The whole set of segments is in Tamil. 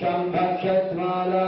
सम्भक्ष द्माला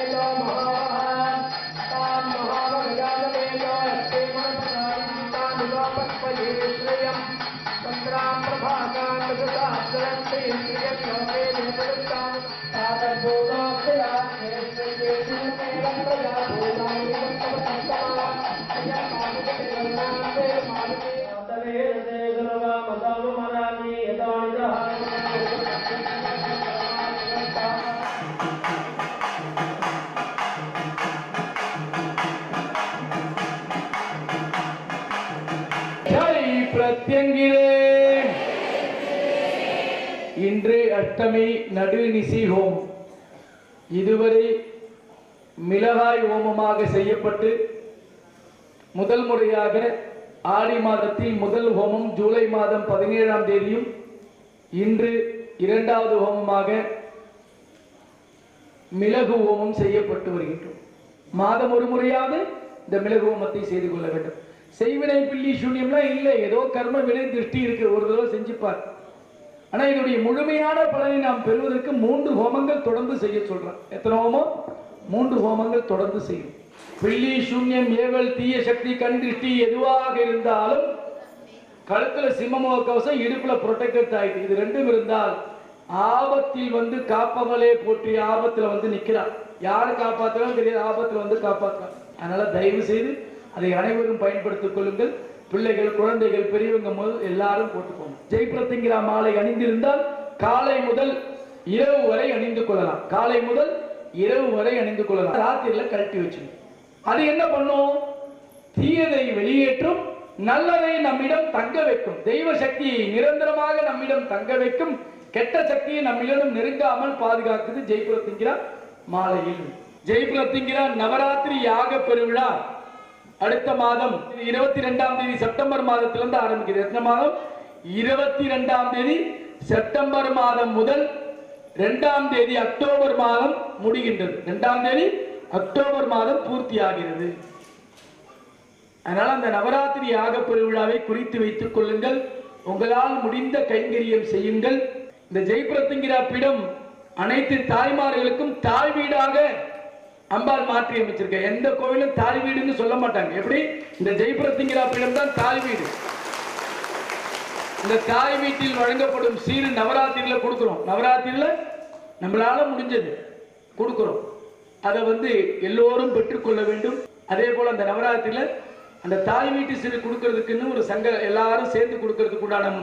அஷ்டமி நடுநிசி ஹோம் இதுவரை மிளகாய் ஹோமமாக செய்யப்பட்டு முதல் முறையாக ஆடி மாதத்தில் முதல் ஹோமம் ஜூலை மாதம் பதினேழாம் தேதியும் இன்று இரண்டாவது ஹோமமாக மிளகு ஹோமம் செய்யப்பட்டு வருகின்றோம். மாதம் ஒரு முறையாவது இந்த மிளகு ஹோமத்தை செய்து கொள்ள வேண்டும். செய்வினை பில்லி சூன்யம்லாம் இல்லை ஏதோ கர்ம வினை திருஷ்டி இருக்கு ஒரு தடவை செஞ்சுப்பார். ஆனா இதனுடைய முழுமையான பலனை நாம் பெறுவதற்கு மூன்று ஹோமங்கள் தொடர்ந்து செய்ய சொல்றேன். எத்தனை ஹோமம்? மூன்று ஹோமங்கள் தொடர்ந்து செய்யும். பில்லி சூன்யம் ஏவல் தீய சக்தி கண் திருஷ்டி எதுவாக இருந்தாலும் கழுத்துல சிம்மமோ கவசம் இடுப்புல ப்ரொடெக்டர் ஆயிட்டு இது ரெண்டும் இருந்தால் ஆபத்தில் வந்து காப்பவளே போற்றி ஆபத்துல வந்து நிக்கிறார். யார் காப்பாத்தலாம் தெரியாது ஆபத்துல வந்து காப்பாத்தலாம் அதனால தயவு செய்து அதை அனைவரும் பயன்படுத்திக் கொள்ளுங்கள். பிள்ளைகள் குழந்தைகள் பெரியவங்க முதல் எல்லாரும் போட்டுக்கோங்க. ஜெய்பிரத்திங்கிற மாலை அணிந்திருந்தால் காலை முதல் இரவு வரை அணிந்து கொள்ளலாம். காலை முதல் இரவு வரை அணிந்து கொள்ளலாம். ராத்திரியில கழட்டி வச்சுங்க அது என்ன பண்ணும்? தீயதை வெளியேற்றும் நல்லதை நம்மிடம் தங்க வைக்கும். தெய்வ சக்தியை நிரந்தரமாக நம்மிடம் தங்க வைக்கும். கெட்ட சக்தியை நம்மிடம் நெருங்காமல் பாதுகாக்குது ஜெய்புரத்திங்கிற மாலையில். ஜெய்புரத்திங்கிற நவராத்திரி யாக பெருவிழா. அடுத்த மாதம் இருபத்தி ரெண்டாம் தேதி செப்டம்பர் மாதத்திலிருந்து ஆரம்பிக்கிறது எத்தனை மாதம்? இருபத்தி ரெண்டாம் தேதி செப்டம்பர் மாதம் முதல் இரண்டாம் தேதி அக்டோபர் மாதம் முடிகின்றது. இரண்டாம் தேதி அக்டோபர் மாதம் பூர்த்தி ஆகிறது அதனால் அந்த நவராத்திரி யாக பெருவிழாவை குறித்து வைத்துக் கொள்ளுங்கள். உங்களால் முடிந்த கைங்கரியம் செய்யுங்கள். இந்த ஜெயபுரத்திங்கிற பிடம் அனைத்து தாய்மார்களுக்கும் தாய் வீடாக அம்பாள் மாற்றி அமைச்சிருக்க. எந்த கோவிலும் தாய் வீடுன்னு சொல்ல மாட்டாங்க. எப்படி? இந்த ஜெயபுரத்திங்கிற பீடம் தான் தாய் வீடு. இந்த தாய் வீட்டில் வழங்கப்படும் சீரு நவராத்திரியில கொடுக்குறோம். நவராத்திரியில நம்மளால முடிஞ்சது. கொடுக்குறோம். அதை வந்து எல்லோரும் பெற்றுக்கொள்ள வேண்டும். அதே போல அந்த நவராத்திரியில அந்த தாய் வீட்டு சீரு கொடுக்கறதுக்குன்னு ஒரு சங்க எல்லாரும் சேர்ந்து கொடுக்கறதுக்கு உண்டான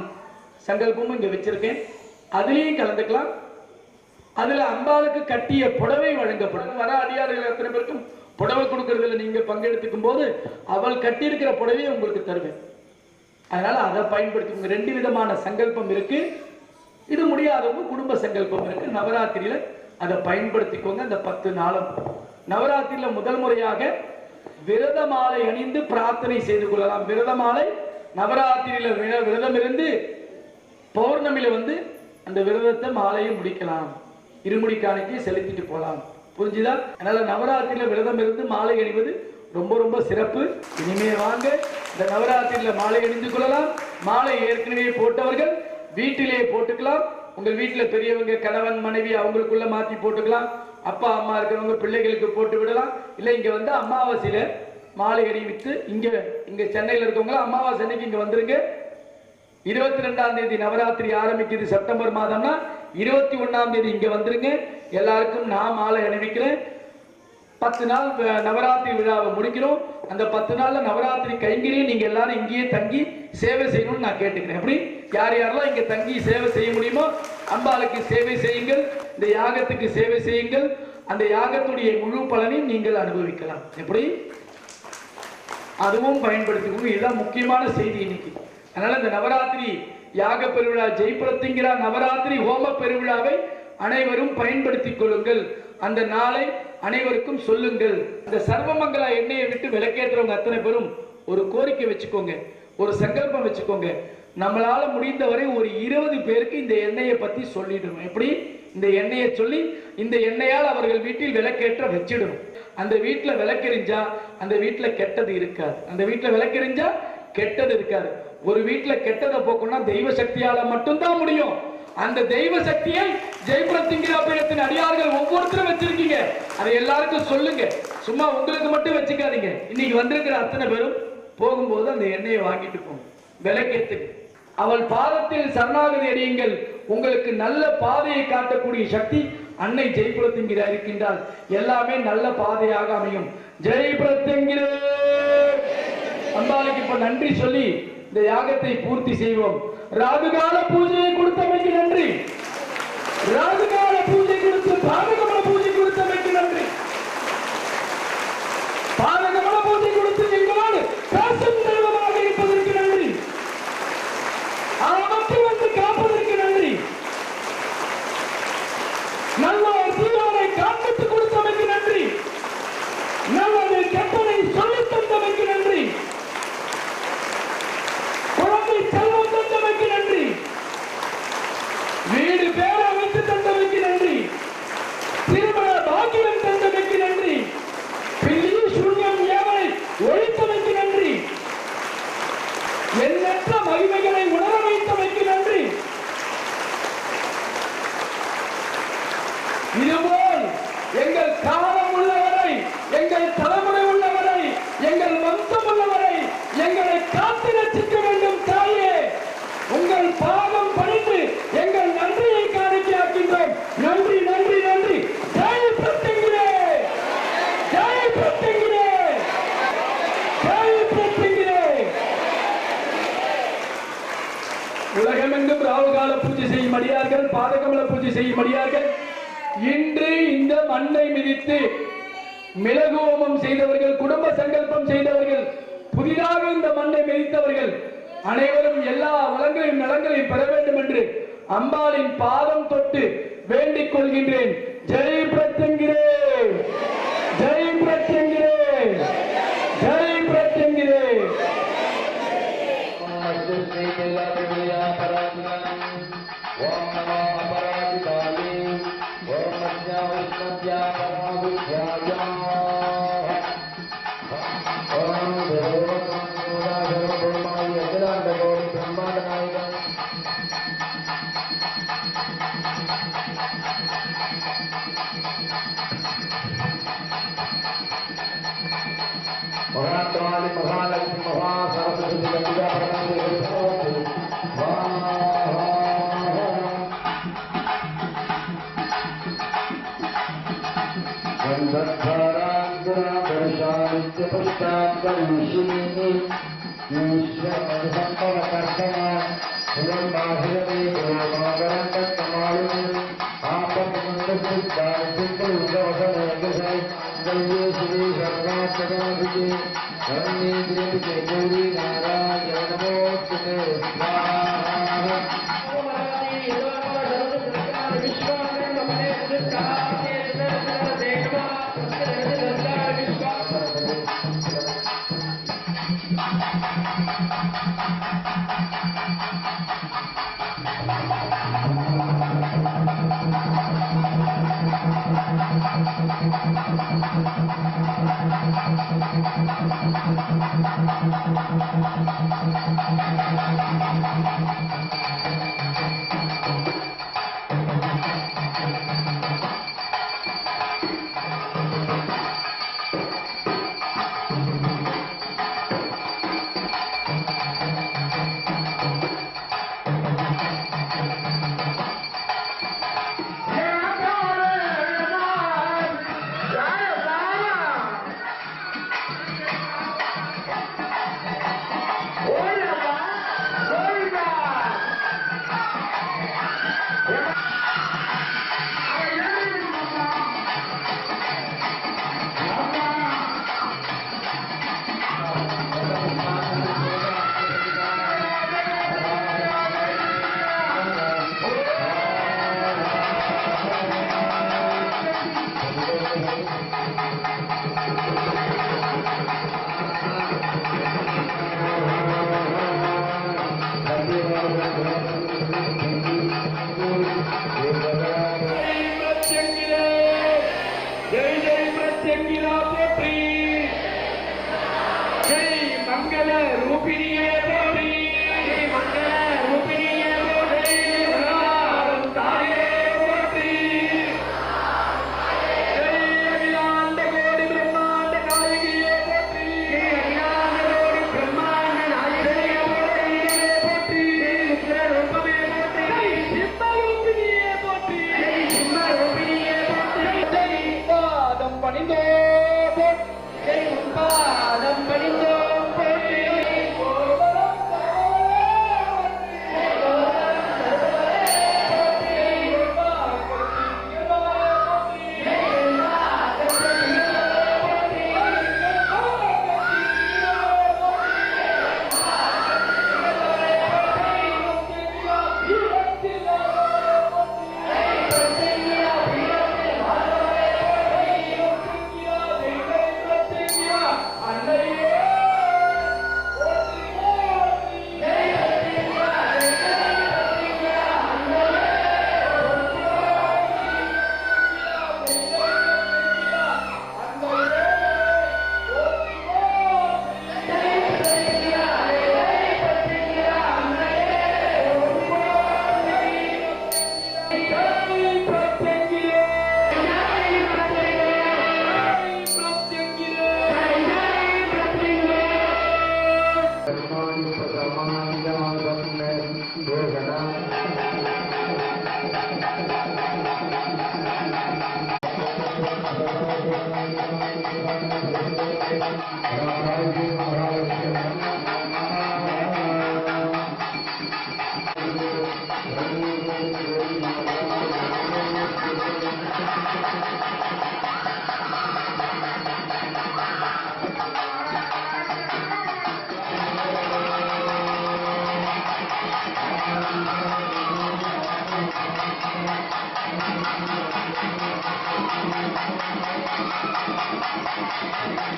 சங்கல்பமும் இங்க வச்சிருக்கேன். அதுலேயும் கலந்துக்கலாம். அதுல அம்பாளுக்கு கட்டிய புடவை வழங்கப்படும். வர அடியார்கள் எத்தனை பேருக்கும் புடவை கொடுக்கறதுல நீங்க பங்கெடுத்துக்கும் போது அவள் கட்டியிருக்கிற புடவையை உங்களுக்கு தருவேன். அதனால அதை பயன்படுத்திக்கோங்க. ரெண்டு விதமான சங்கல்பம் இருக்கு. இது முடியாதவங்க குடும்ப சங்கல்பம் இருக்கு. நவராத்திரியில அதை பயன்படுத்திக்கோங்க. அந்த பத்து நாளும் நவராத்திரியில முதல் முறையாக விரத மாலை அணிந்து பிரார்த்தனை செய்து கொள்ளலாம். விரத மாலை நவராத்திரியில விரதம் இருந்து பௌர்ணமியில வந்து அந்த விரதத்தை மாலையை முடிக்கலாம். இருமுடி காணிக்கை செலுத்திட்டு போகலாம் புரிஞ்சுதா? அதனால நவராத்திரியில விரதம் இருந்து மாலை அணிவது ரொம்ப ரொம்ப சிறப்பு. இனிமே வாங்க இந்த நவராத்திரியில மாலை அணிந்து கொள்ளலாம். மாலை ஏற்கனவே போட்டவர்கள் வீட்டிலேயே போட்டுக்கலாம். உங்கள் வீட்டில் பெரியவங்க கணவன் மனைவி அவங்களுக்குள்ள மாற்றி போட்டுக்கலாம். அப்பா அம்மா இருக்கிறவங்க பிள்ளைகளுக்கு போட்டு விடலாம். இல்லை இங்கே வந்து அமாவாசையில் மாலை அணிவித்து இங்கே இங்கே சென்னையில் இருக்கவங்க அமாவாசை அன்னைக்கு இங்கே வந்துருங்க. இருபத்தி ரெண்டாம் தேதி நவராத்திரி ஆரம்பிக்குது செப்டம்பர் மாதம்னா இருபத்தி ஒன்னாம் தேதி இங்க வந்துருங்க. எல்லாருக்கும் நான் மாலை அணிவிக்கிறேன். பத்து நாள் நவராத்திரி விழாவை முடிக்கிறோம். அந்த பத்து நாள்ல நவராத்திரி கைங்கரியும் நீங்க எல்லாரும் இங்கேயே தங்கி சேவை செய்யணும்னு நான் கேட்டுக்கிறேன். எப்படி? யார் யாரெல்லாம் இங்க தங்கி சேவை செய்ய முடியுமோ அம்பாளுக்கு சேவை செய்யுங்கள். இந்த யாகத்துக்கு சேவை செய்யுங்கள். அந்த யாகத்துடைய முழு பலனையும் நீங்கள் அனுபவிக்கலாம். எப்படி? அதுவும் பயன்படுத்திக்கணும் இதுதான் முக்கியமான செய்தி இன்னைக்கு. அதனால இந்த நவராத்திரி யாக பெருவிழா ஜெய்புரத்திங்கிற நவராத்திரி ஹோம பெருவிழாவை அனைவரும் பயன்படுத்திக் கொள்ளுங்கள். அந்த நாளை அனைவருக்கும் சொல்லுங்கள். இந்த சர்வமங்கலா எண்ணெயை விட்டு விளக்கேற்றுறவங்க அத்தனை பேரும் ஒரு கோரிக்கை வச்சுக்கோங்க. ஒரு சங்கல்பம் வச்சுக்கோங்க. நம்மளால முடிந்தவரை ஒரு இருபது பேருக்கு இந்த எண்ணெயை பத்தி சொல்லிடணும். எப்படி? இந்த எண்ணெயை சொல்லி இந்த எண்ணெயால் அவர்கள் வீட்டில் விளக்கேற்ற வச்சிடணும். அந்த வீட்டில் விளக்கெறிஞ்சா அந்த வீட்டில் கெட்டது இருக்காது. அந்த வீட்டில் விளக்கெறிஞ்சா கெட்டது இருக்காது. ஒரு வீட்டுல கெட்டதை போக்கணும்னா தெய்வ சக்தியால மட்டும்தான் முடியும். அந்த தெய்வ சக்தியை ஜெயபுரத்திங்கிற பீடத்தின் அடியார்கள் ஒவ்வொருத்தரும் வச்சிருக்கீங்க. அதை எல்லாருக்கும் சொல்லுங்க. சும்மா உங்களுக்கு மட்டும் வச்சுக்காதீங்க. இன்னைக்கு வந்திருக்கிற அத்தனை பேரும் போகும்போது அந்த எண்ணெயை வாங்கிட்டு போங்க. விளக்கேத்துக்கு அவள் பாதத்தில் சரணாகதி அடியுங்கள். உங்களுக்கு நல்ல பாதையை காட்டக்கூடிய சக்தி அன்னை ஜெயபுரத்திங்கிற இருக்கின்றால் எல்லாமே நல்ல பாதையாக அமையும். ஜெயபுரத்திங்கிற அம்பாளுக்கு இப்ப நன்றி சொல்லி இந்த யாகத்தை பூர்த்தி செய்வோம். ராகுகால பூஜையை கொடுத்தமைக்கு நன்றி. ராகுகால பூஜை கொடுத்து பாதகமல பூஜை கொடுத்தமைக்கு நன்றி பாதகமல பூஜை கொடுத்து எங்களோடு காசும் தெய்வமாக இருப்பதற்கு நன்றி நமக்கு வந்து காப்பதற்கு நன்றி நல்ல ஒரு தீயோரை காண்பித்து கொடுத்தமைக்கு நன்றி நல்லது கெட்டதை சொல்லித் தந்தமைக்கு நன்றி குழந்தை செல்வம் தந்தமைக்கு நன்றி வீடு பேர அமைத்து தந்தமைக்கு நன்றி திருமண பாக்கியம் தந்தமைக்கு நன்றி பில்லி சூன்யம் ஏவலை ஒழித்தமைக்கு நன்றி எண்ணற்ற மகிமைகளை உணர வைத்தமைக்கு நன்றி இதுபோல் எங்கள் காலம் உள்ளவரை எங்கள் தலைமுறை உள்ளவரை எங்கள் வம்சம் உள்ளவரை எங்களை காத்து ரசிக்க வேண்டும் தாயே உங்கள் பாதம் பணிந்து எங்கள் நன்றியை காணிக்கையாக்கின்றோம் நன்றி நன்றி நன்றி ஜெய் பிரத்தங்கிரே ஜெய் பிரத்தங்கிரே ஜெய் பிரத்தங்கிரே உலகமெங்கும் ராவுகால பூஜை செய்யும் அடியார்கள் பாதகமல பூஜை செய்யும்படியார்கள் இன்று இந்த மண்ணை மிதித்து மிளகு ஹோமம் செய்தவர்கள் குடும்ப சங்கல்பம் செய்தவர்கள் புதிதாக இந்த மண்ணை மிதித்தவர்கள் அனைவரும் எல்லா வளங்களையும் நலங்களையும் பெற வேண்டும் என்று அம்பாளின் பாதம் தொட்டு வேண்டிக் கொள்கின்றேன். Jai பிரத்யங்கிரே ya ya ya ya ऋषिः सम्पवकर्षण पुरं बाहुरवे गोमाकरं तत्कमालिनी आपत्मन्दसिद्धासिद्धुगवसमेकसै गल्ये श्री सर्वात्मकाभिजे धन्ये त्रिपुजे गौरी नारायणमोक्षते स्वाहा Thank you. كلام في رياضه Thank you. Gracias.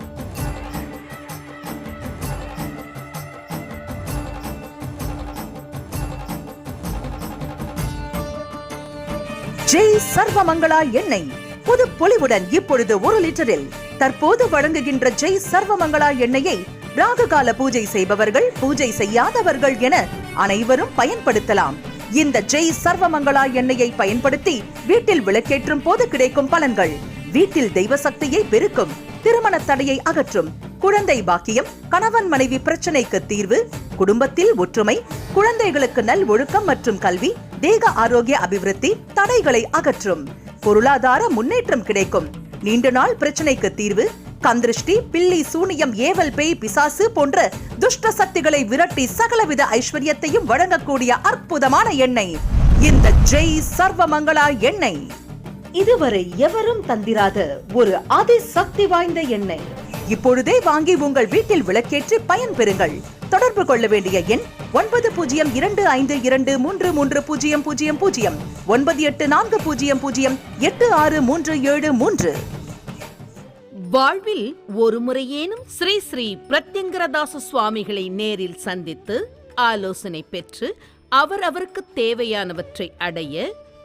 Jai சர்வமங்களா எண்ணெய். புது பொலிவுடன் இப்பொழுது ஒரு லிட்டரில். தற்போது வழங்குகின்ற ஜெய் சர்வமங்களா எண்ணெயை ராககால பூஜை செய்பவர்கள் பூஜை செய்யாதவர்கள் என அனைவரும் பயன்படுத்தலாம். இந்த ஜெய் சர்வமங்களா எண்ணெயை பயன்படுத்தி வீட்டில் விளக்கேற்றும் போது கிடைக்கும் பலன்கள். வீட்டில் தெய்வ சக்தியை பெருக்கும் திருமண தடையை அகற்றும் குழந்தை பாக்கியம் கணவன் மனைவி பிரச்சனைக்கு தீர்வு குடும்பத்தில் ஒற்றுமை குழந்தைகளுக்கு நல் ஒழுக்கம் மற்றும் கல்வி தேக ஆரோக்கிய அபிவிருத்தி தடைகளை அகற்றும். பொருளாதார முன்னேற்றம் கிடைக்கும். நீண்ட நாள் பிரச்சனைக்கு தீர்வு கந்திருஷ்டி பில்லி சூனியம் ஏவல் பேய் பிசாசு போன்ற துஷ்ட சக்திகளை விரட்டி சகலவித ஐஸ்வர்யத்தையும் வழங்கக்கூடிய அற்புதமான எண்ணெய். இந்த ஜெய் சர்வமங்களா எண்ணெய். இதுவரை எவரும் தந்திராத. ஒரு அதிசக்தி வாய்ந்த எண்ணெய். இப்பொழுதே வாங்கி உங்கள் வீட்டில் விளக்கேற்றி பயன்பெறுங்கள் தொடர்பு கொள்ள வேண்டிய எண் ஒன்பது பூஜ்ஜியம் இரண்டு ஐந்து இரண்டு மூன்று மூன்று பூஜ்ஜியம் பூஜ்ஜியம் பூஜ்ஜியம். ஒன்பது எட்டு நான்கு பூஜ்ஜியம் பூஜ்ஜியம் எட்டு ஆறு மூன்று ஏழு மூன்று. வாழ்வில் ஒரு முறையேனும் ஸ்ரீ ஸ்ரீ பிரத்யங்கரதாச சுவாமிகளை நேரில் சந்தித்து ஆலோசனை பெற்று அவர் அவருக்கு தேவையானவற்றை அடைய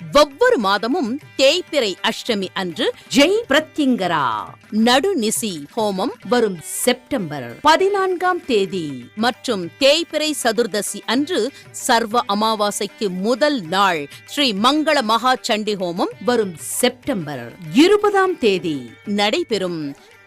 ஒவ்வொரு மாதமும் தேய்பிறை அஷ்டமி அன்று ஜெய் பிரத்யங்கரா. நடுநிசி ஹோமம் வரும் செப்டம்பர் பதினான்காம் தேதி. மற்றும் தேய்பிறை சதுர்தசி அன்று சர்வ அமாவாசைக்கு முதல் நாள் ஸ்ரீ மங்கள மகா சண்டி ஹோமம் வரும் செப்டம்பர் இருபதாம் தேதி. நடைபெறும்